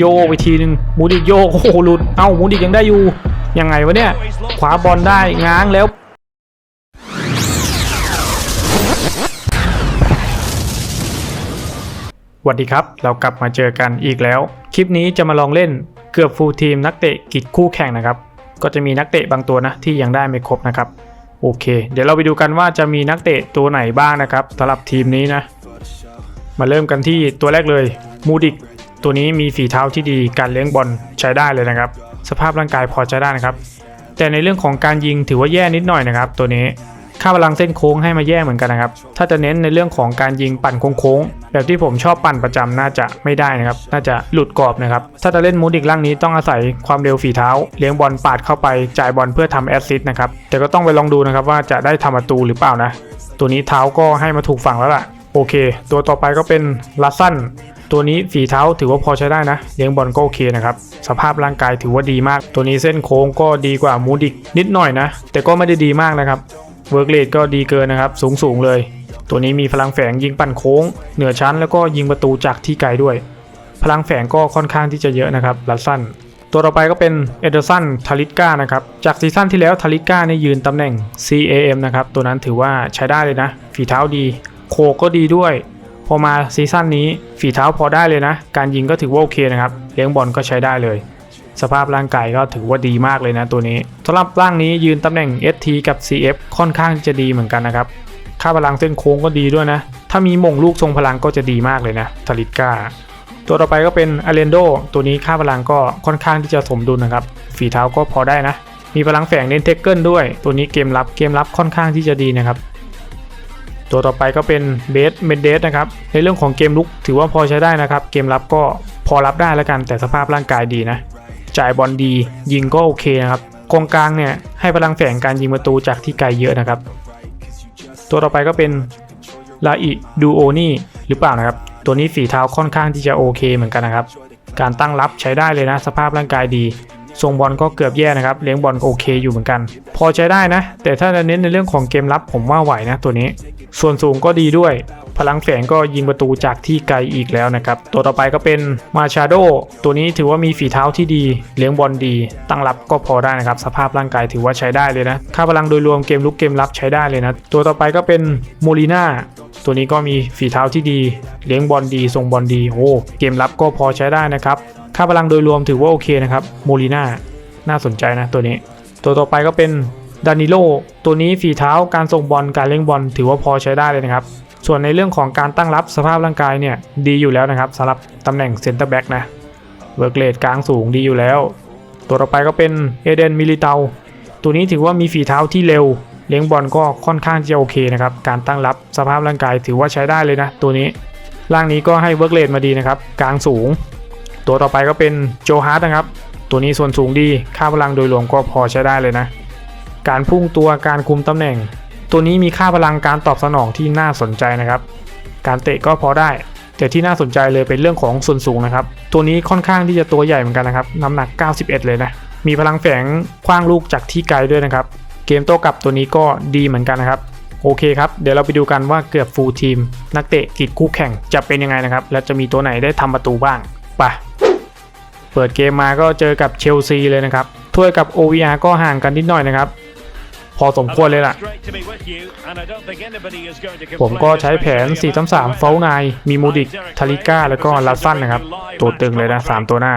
โยกไปทีหนึ่งมูดิกโยกโอ้โหหลุดเอ้ามูดิกยังได้อยู่ยังไงวะเนี่ยขวาบอลได้ง้างแล้วสวัสดีครับ เรากลับมาเจอกันอีกแล้ว คลิปนี้จะมาลองเล่นเกือบฟูลทีมนักเตะกิจคู่แข่งนะครับ ก็จะมีนักเตะบางตัวนะที่ยังได้ไม่ครบนะครับ โอเค เดี๋ยวเราไปดูกันว่าจะมีนักเตะตัวไหนบ้างนะครับสำหรับทีมนี้นะ มาเริ่มกันที่ตัวแรกเลยมูดิก ตัวนี้มีฝีเท้าที่ดีการเลี้ยงบอลใช้ได้เลยนะครับ สภาพร่างกายพอใช้ได้นะครับ แต่ในเรื่องของการยิงถือว่าแย่นิดหน่อยนะครับ ตัวนี้ค่าพลังเส้นโค้งให้มาแย่เหมือนกันนะครับ ถ้าจะเน้นในเรื่องของการยิงปั่นโค้งๆแบบที่ผมชอบปั่นประจำน่าจะไม่ได้นะครับ น่าจะหลุดกรอบนะครับ ถ้าจะเล่นมูดิกร่างนี้ต้องอาศัยความเร็วฝีเท้า เลี้ยงบอลปาดเข้าไปจ่ายบอลเพื่อทำแอสซิสต์นะครับ แต่ก็ต้องไปลองดูนะครับว่าจะได้ทำประตูหรือเปล่านะ ตัวนี้เท้าก็ให้มาถูกฝั่งแล้วล่ะ โอเค ตัวต่อไปก็เป็นลัสซัน ตัวนี้ฝีเท้าถือว่าพอใช้ได้นะเลี้ยงบอลก็โอเคนะครับสภาพร่างกายถือว่าดีมาก ตัวนี้เส้นโค้งก็ดีกว่ามูดิกนิดหน่อยนะ แต่ก็ไม่ได้ดีมากนะครับเวิร์กเลดก็ดีเกินนะครับ สูงสูงเลย ตัวนี้มีพลังแฝงยิงปั่นโค้ง เหนือชั้นแล้วก็ยิงประตูจากที่ไกลด้วย พลังแฝงก็ค่อนข้างที่จะเยอะนะครับลัสซันตัวต่อไปก็เป็นเอเดอร์สันทาริก้านะครับจากซีซั่นที่แล้วทาริก้าเนี่ยยืนตำแหน่ง CAM นะครับตัวนั้นถือว่าใช้ได้เลยนะ ฝีเท้าดี โคก็ดีด้วย พอมาซีซั่นนี้ฝีเท้าพอได้เลยนะ การยิงก็ถือว่าโอเคนะครับ เลี้ยงบอลก็ใช้ได้เลย สภาพร่างกายก็ถือว่าดีมากเลยนะตัวนี้สำหรับร่างนี้ยืนตำแหน่ง ST กับ CF ค่อนข้างจะดีเหมือนกันนะครับค่าพลังเส้นโค้งก็ดีด้วยนะ ถ้ามีมงลูกทรงพลังก็จะดีมากเลยนะทาริก้าตัวต่อไปก็เป็นอาเรนโดตัวนี้ค่าพลังก็ค่อนข้างที่จะสมดุลนะครับ ฝีเท้าก็พอได้นะ มีพลังแฝงเน้นเทคเกิลด้วย ตัวนี้เกมรับเกมรับค่อนข้างที่จะดีนะครับ ตัวต่อไปก็เป็นเบสเมนเดสนะครับ ในเรื่องของเกมลุกถือว่าพอใช้ได้นะครับ เกมรับก็พอรับได้แล้วกันแต่สภาพร่างกายดีนะ จ่ายบอลดียิงก็โอเคนะครับกองกลางเนี่ยให้พลังแฝงการยิงประตูจากที่ไกลเยอะนะครับ ตัวต่อไปก็เป็นลาอิดูโอนี่หรือเปล่านะครับ ตัวนี้ฝีเท้าค่อนข้างที่จะโอเคเหมือนกันนะครับ การตั้งรับใช้ได้เลยนะ สภาพร่างกายดี ทรงบอลก็เกือบแย่นะครับ เลี้ยงบอลก็โอเคอยู่เหมือนกัน พอใช้ได้นะ แต่ถ้าจะเน้นในเรื่องของเกมรับผมว่าไหวนะตัวนี้ ส่วนสูงก็ดีด้วย พลังแฝงก็ยิงประตูจากที่ไกลอีกแล้วนะครับ ตัวต่อไปก็เป็นมาชาโดตัวนี้ถือว่ามีฝีเท้าที่ดี เลี้ยงบอลดี ตั้งรับก็พอได้นะครับ สภาพร่างกายถือว่าใช้ได้เลยนะ ค่าพลังโดยรวมเกมลุกเกมรับใช้ได้เลยนะ ตัวต่อไปก็เป็นโมลีนาตัวนี้ก็มีฝีเท้าที่ดี เลี้ยงบอลดีทรงบอลดีโอ้เกมรับก็พอใช้ได้นะครับ ค่าพลังโดยรวมถือว่าโอเคนะครับโมลีน่าน่าสนใจนะตัวนี้ ตัวต่อไปก็เป็นดานิโลตัวนี้ฝีเท้าการส่งบอลการเลี้ยงบอลถือว่าพอใช้ได้เลยนะครับ ส่วนในเรื่องของการตั้งรับสภาพร่างกายเนี่ยดีอยู่แล้วนะครับสำหรับตำแหน่งเซนเตอร์แบ็กนะเวิร์กเลดกลางสูงดีอยู่แล้ว ตัวต่อไปก็เป็นเอเดนมิลิเตาตัวนี้ถือว่ามีฝีเท้าที่เร็ว เลี้ยงบอลก็ค่อนข้างจะโอเคนะครับการตั้งรับสภาพร่างกายถือว่าใช้ได้เลยนะ ตัวนี้ร่างนี้ก็ให้เวิร์กเลดมาดีนะครับกลางสูง ตัวต่อไปก็เป็นโจฮาร์ดนะครับ ตัวนี้ส่วนสูงดีค่าพลังโดยรวมก็พอใช้ได้เลยนะ การพุ่งตัวการคุมตำแหน่ง ตัวนี้มีค่าพลังการตอบสนองที่น่าสนใจนะครับ การเตะก็พอได้ แต่ที่น่าสนใจเลยเป็นเรื่องของส่วนสูงนะครับ ตัวนี้ค่อนข้างที่จะตัวใหญ่เหมือนกันนะครับน้ำหนัก 91 เลยนะ มีพลังแฝงคว้างลูกจากที่ไกลด้วยนะครับ เกมโต้กลับตัวนี้ก็ดีเหมือนกันนะครับโอเคครับ เดี๋ยวเราไปดูกันว่าเกือบฟูลทีม นักเตะกิจคู่แข่งจะเป็นยังไงนะครับ และจะมีตัวไหนได้ทำประตูบ้าง ไป เปิดเกมมาก็เจอกับเชลซีเลยนะครับถ้วยกับ OVR ก็ห่างกันนิดหน่อยนะครับ พอสมควรเลยล่ะ ผมก็ใช้แผน 4-3-3 เฟลนายมีมูดิกทาริก้า แล้วก็ลัสซันนะครับ ตัวตึงเลยนะ 3 ตัวหน้า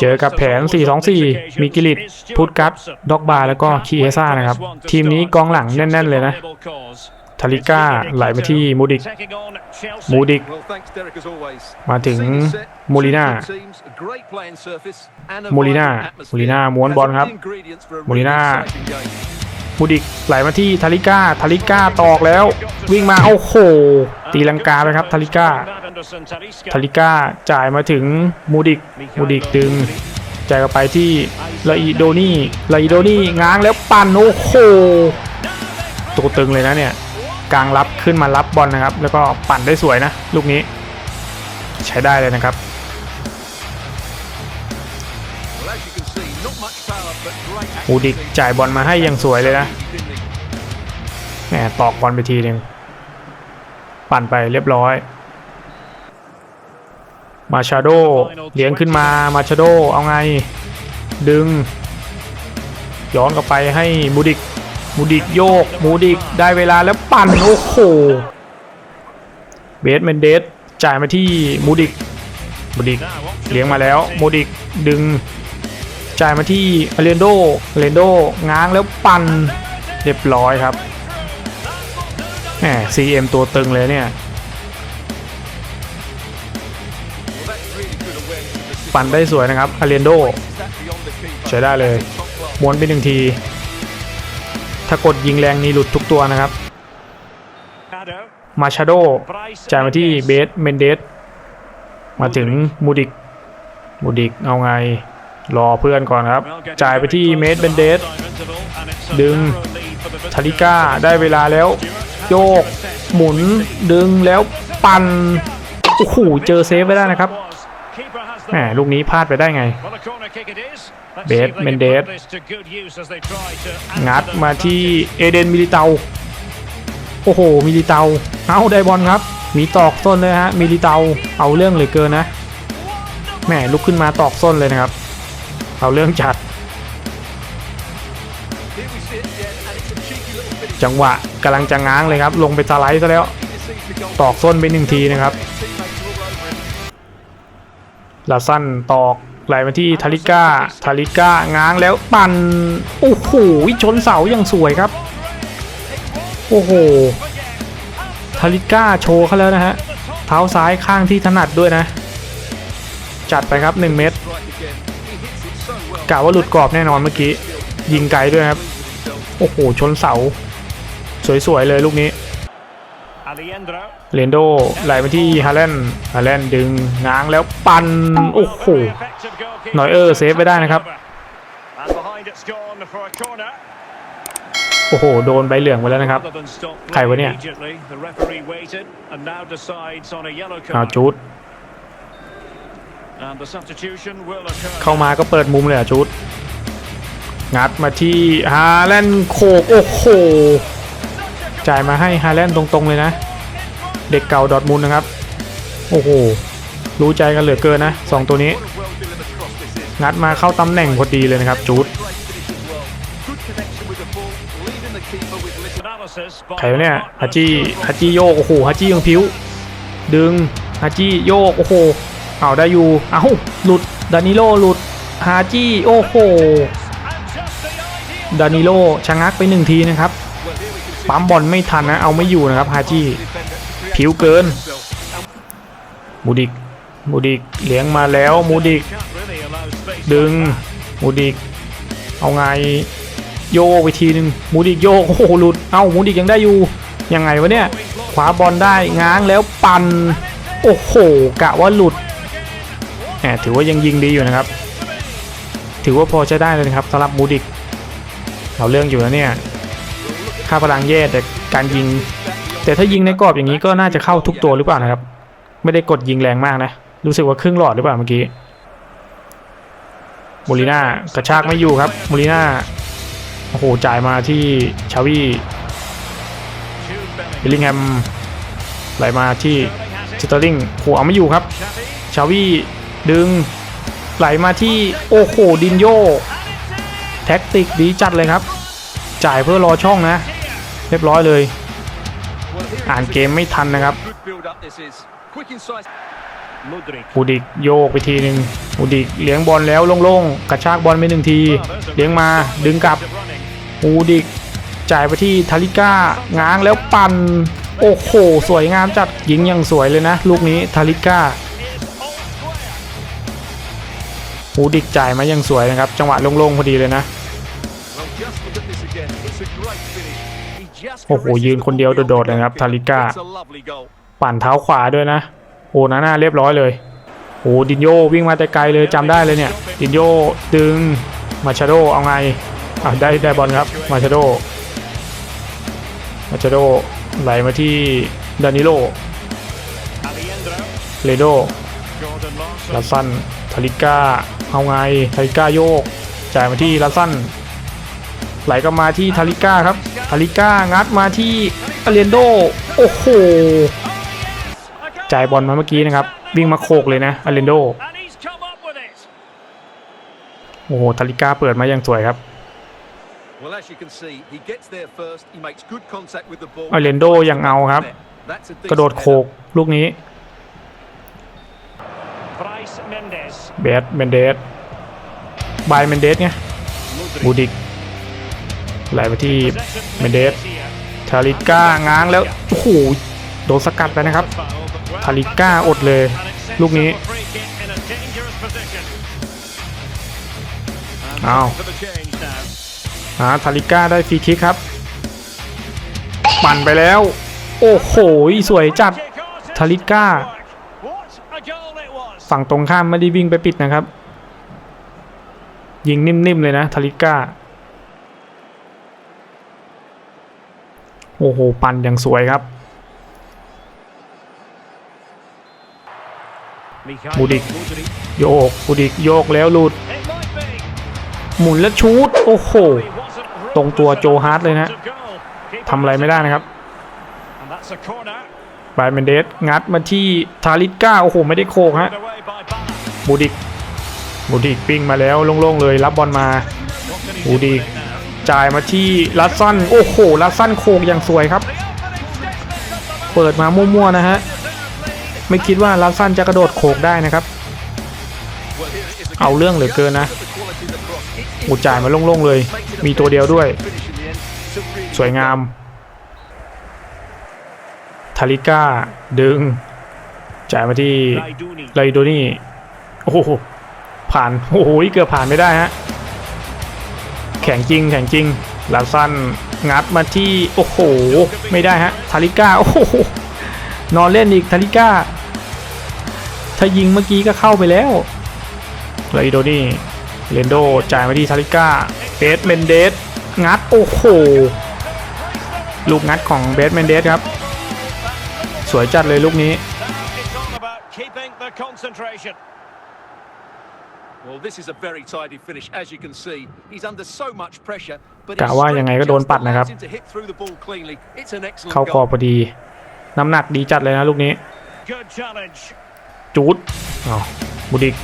เจอกับแผน 4-2-4 มีกิลิตพุทกัตด็อกบาแล้วก็คีเอซ่านะครับ ทีมนี้กองหลังแน่น ๆ เลยนะ ทาริก้าไหลไปที่มูดิก มูดิก มาถึงมูลิน่า มูลิน่า มูลิน่าม้วนบอลครับ มูลิน่า มูดิกไหลมาที่ทาริก้า ทาริก้าตอกแล้ว วิ่งมาโอ้โห ตีลังกาไปครับทาริก้า ทาริก้าจ่ายมาถึงมูดิก มูดิกดึงจ่ายกลับไปที่ลาอิโดนี่ลาอิโดนี่ง้างแล้วปั่นโอ้โหตัวตึงเลยนะเนี่ย กลางรับขึ้นมารับบอลนะครับ แล้วก็ปั่นได้สวยนะ ลูกนี้ ใช้ได้เลยนะครับ อูดิกจ่ายบอลมาให้อยังสวยเลยนะแหมตอกบอลไปทีหนึ่งปั่นไปเรียบร้อย มาชาโดเลี้ยงขึ้นมามาชาโดเอาไง ดึง ย้อนกลับไปให้มูดิก มูดิกโยกมูดิกได้เวลาแล้วปั่นโอ้โหเบสเมนเดสจ่ายมาที่มูดิกมูดิกเลี้ยงมาแล้วมูดิกดึง จ่ายมาที่อเลนโดอเลนโดง้างแล้วปั่นเรียบร้อยครับแหม CM ตัวตึงเลยเนี่ยปั่นได้สวยนะครับอเลนโดใช้ได้เลยม้วนไปหนึ่งที ถ้ากดยิงแรงนี่หลุดทุกตัวนะครับ มาชาโดจ่ายมาที่เบสเมนเดส มาถึงมูดิก มูดิกเอาไง รอเพื่อนก่อนครับ จ่ายไปที่เมสเบนเดส ดึงทาริก้าได้เวลาแล้ว โยก หมุนดึงแล้วปั่นโอ้โหเจอเซฟไว้ได้นะครับแหมลูกนี้พลาดไปได้ไง เบสเมนเดสงัดมาที่เอเดนมิลิเตาโอ้โหมิลิเตาเอาได้บอลครับ มีตอกส้นเลยฮะมิลิเตาเอาเรื่องเหลยเกินนะแหมลุกขึ้นมาตอกส้นเลยนะครับ เอาเรื่องจัด จังหวะกำลังจะง้างเลยครับ ลงไปสไลด์ซะแล้ว ตอกส้นไปหนึ่งทีนะครับลาสั้นตอก ไหลมาที่ทาริก้าทาริก้าง้างแล้วปั่นโอ้โหชนเสาอย่างสวยครับ โอ้โหทาริก้าโชว์เขาแล้วนะฮะเท้าซ้ายข้างที่ถนัดด้วยนะ จัดไปครับ 1 เมตรกะว่าหลุดกรอบแน่นอนเมื่อกี้ ยิงไกลด้วยครับ โอ้โห ชนเสา สวยๆเลยลูกนี้ เรนโดไหลมาที่ฮาแลนด์ฮาแลนด์ดึงง้างแล้วปันโอ้โหหน่อยเออร์เซฟไปได้นะครับ โอ้โห โดนใบเหลืองไปแล้วนะครับ ใครวะเนี่ยเอาจูดเข้าเข้ามาก็เปิดมุมเลยอะจูดงัดมาที่ฮาแลนด์โขกโอ้โห จ่ายมาให้ฮาแลนด์ตรงๆเลยนะ เด็กเก่าดอทมุนนะครับ โอ้โห รู้ใจกันเหลือเกินนะสองตัวนี้ งัดมาเข้าตำแหน่งพอดีเลยนะครับจูดใครวเนี่ยฮัจิฮัจิโยกโอ้โหฮัจิยังพิ้วดึงฮัจิโยกโอ้โหเอาได้อยู่เอาหลุดดานิโลหลุดฮาจิโอ้โหดานิโลชะงักไปหนึ่งทีนะครับ ปั๊มบอลไม่ทันนะ เอาไม่อยู่นะครับฮาจิผิวเกิน มูดิก มูดิกเลี้ยงมาแล้ว มูดิก ดึง มูดิก เอาไง โยกไปทีหนึ่งมูดิกโยก โอ้โห หลุด เอ้า มูดิกยังได้อยู่ ยังไงวะเนี่ย ขวาบอลได้ ง้างแล้วปันโอ้โห กะว่าหลุดแหมถือว่ายังยิงดีอยู่นะครับ ถือว่าพอใช้ได้เลยนะครับสำหรับมูดิก เอาเรื่องอยู่นะเนี่ย ค่าพลังแย่แต่การยิง แต่ถ้ายิงในกรอบอย่างนี้ก็น่าจะเข้าทุกตัวหรือเปล่านะครับ ไม่ได้กดยิงแรงมากนะ รู้สึกว่าครึ่งหลอดหรือเปล่าเมื่อกี้มูลิน่ากระชากไม่อยู่ครับมูลิน่าโอ้โหจ่ายมาที่ชาวีเบลลิงแฮมไหลมาที่สเตอร์ลิงโหเอาไม่อยู่ครับ ชาวีดึงไหลมาที่โอ้โหดินโยแท็กติกดีจัดเลยครับ จ่ายเพื่อรอช่องนะ เรียบร้อยเลย อ่านเกมไม่ทันนะครับมูดิกโยกไปทีหนึ่งมูดิกเลี้ยงบอลแล้วโล่งๆ กระชากบอลไปหนึ่งที เลี้ยงมาดึงกลับมูดิกจ่ายไปที่ทาริก้าง้างแล้วปั่นโอ้โห สวยงามจัดยิงอย่างสวยเลยนะ ลูกนี้ทาริก้าหูดิกจ่ายมายังสวยนะครับ จังหวะโล่งๆพอดีเลยนะ โอ้โหยืนคนเดียวโดดๆเลยครับทาริก้าปั่นเท้าขวาด้วยนะโอ้นาหน้าเรียบร้อยเลยโอ้ดินโยวิ่งมาแต่ไกลเลยจำได้เลยเนี่ย ดินโยดึงมาชาโดเอาไงอะได้ได้บอลครับมาชาโดมาชาโดไหลมาที่ดานิโลเรโดลัสซันทาริก้าเอาไงทาริก้าโยกจ่ายมาที่ลัสซัน ไหลก็มาที่ทาริก้าครับทาริก้างัดมาที่อาเรียนโดโอ้โหจ่ายบอลมาเมื่อกี้นะครับวิ่งมาโคกเลยนะอเลนโด And he's come up with it. โอ้โหทาริก้าเปิดมาอย่างสวยครับ Well, as you can see, he gets there first. He makes good contact with the ball. อเลนโดยังเอาครับ That's a กระโดด decent โคกลูกนี้ Bryce Mendes. เบสเมนเดสบายเมนเดสไงบูดิก ไหลไปที่เมเดสทาริก้าง้างแล้ว โอ้โห โดนสกัดไปนะครับ ทาริก้าอดเลย ลูกนี้ up a free kick in a dangerous position. And อ้าหาทาริก้าได้ฟรีคิกครับ ปั่นไปแล้ว โอ้โห สวยจัด ทาริก้า ฝั่งตรงข้ามไม่ได้วิ่งไปปิดนะครับ ยิงนิ่มๆเลยนะ ทาริก้า โอ้โห ปั่นอย่างสวยครับ Mikhail Mudrik. Mudrik. โยก บูดิก โยกแล้วหลุด It might be. หมุนแล้วชูดโอ้โห He wasn't ตรงตัว ruthless โจฮาร์ทเลยนะ enough to goal. Keeper ทำอะไรไม่ได้นะครับ And that's a corner. บายเมนเดสงัดมาที่ทาริก้า โอ้โห ไม่ได้โคกฮะ Put away by Bala. บูดิก บูดิกปิ้งมาแล้วโล่งๆเลยรับบอลมา What can he จ่ายมาที่ลัสซันโอ้โหลัสซันโคกอย่างสวยครับ เปิดมามั่วๆนะฮะไม่คิดว่าลัสซันจะกระโดดโขกได้นะครับ เอาเรื่องเหลือเกินนะอูจ่ายมาโล่งๆเลย มีตัวเดียวด้วย สวยงามทาริก้าดึง จ่ายมาที่ไลโดนี่โอ้โหผ่านโอ้โหเกือบผ่านไม่ได้ฮะ แข่งจริงแข่งจริงลาซันงัดมาที่โอ้โห ไม่ได้ฮะทาริก้าโอ้โหนอนเล่นอีกทาริก้าถ้ายิงเมื่อกี้ก็เข้าไปแล้วไลโดนี่เรนโดจ่ายมาที่ทาริก้าเบสเมนเดสงัดโอ้โหลูกงัดของเบสเมนเดสครับ สวยจัดเลยลูกนี้ Well, this is a very tidy finish, as you can see. He's under so much pressure, but กะว่ายังไงก็โดนปัดนะครับ Just allows him to hit through the ball cleanly. It's an excellent เข้าคอ goal. พอดี น้ำหนักดีจัดเลยนะลูกนี้ Good challenge. จูดอ้าวบูดิก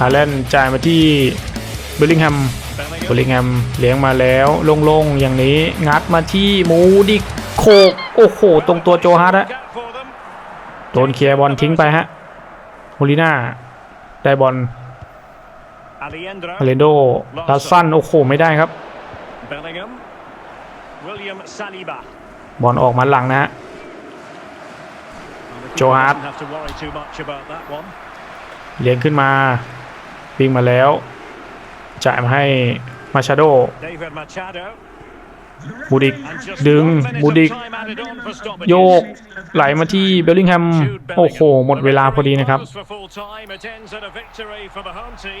ฮาแลนด์จ่ายมาที่เบลลิงแฮมเบลลิงแฮมเลี้ยงมาแล้วโล่งๆอย่างนี้งัดมาที่มูดิกโคกโอ้โหตรงตัวโจฮาร์ดฮะ Look out for them. โดนเคลียร์บอลทิ้งไปฮะโมลิน่า ได้บอล Aliendra. เรนโดลาสั้นโอ้โหไม่ได้ครับ Bellingham. William Saliba. บอลออกมาหลังนะฮะ And the Joe keeper Hart. doesn't have to worry too much about that one. เลี้ยงขึ้นมาวิ่งมาแล้ว จ่ายมาให้มาชาโด David Machado. บูดิก ดึงบูดิก โยก ไหลมาที่เบลลิงแฮม โอ้โห หมดเวลาพอดีนะครับ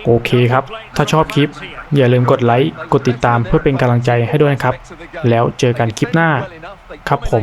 โอเคครับ ถ้าชอบคลิป อย่าลืมกดไลค์ กดติดตามเพื่อเป็นกำลังใจให้ด้วยนะครับ แล้วเจอกันคลิปหน้า ครับผม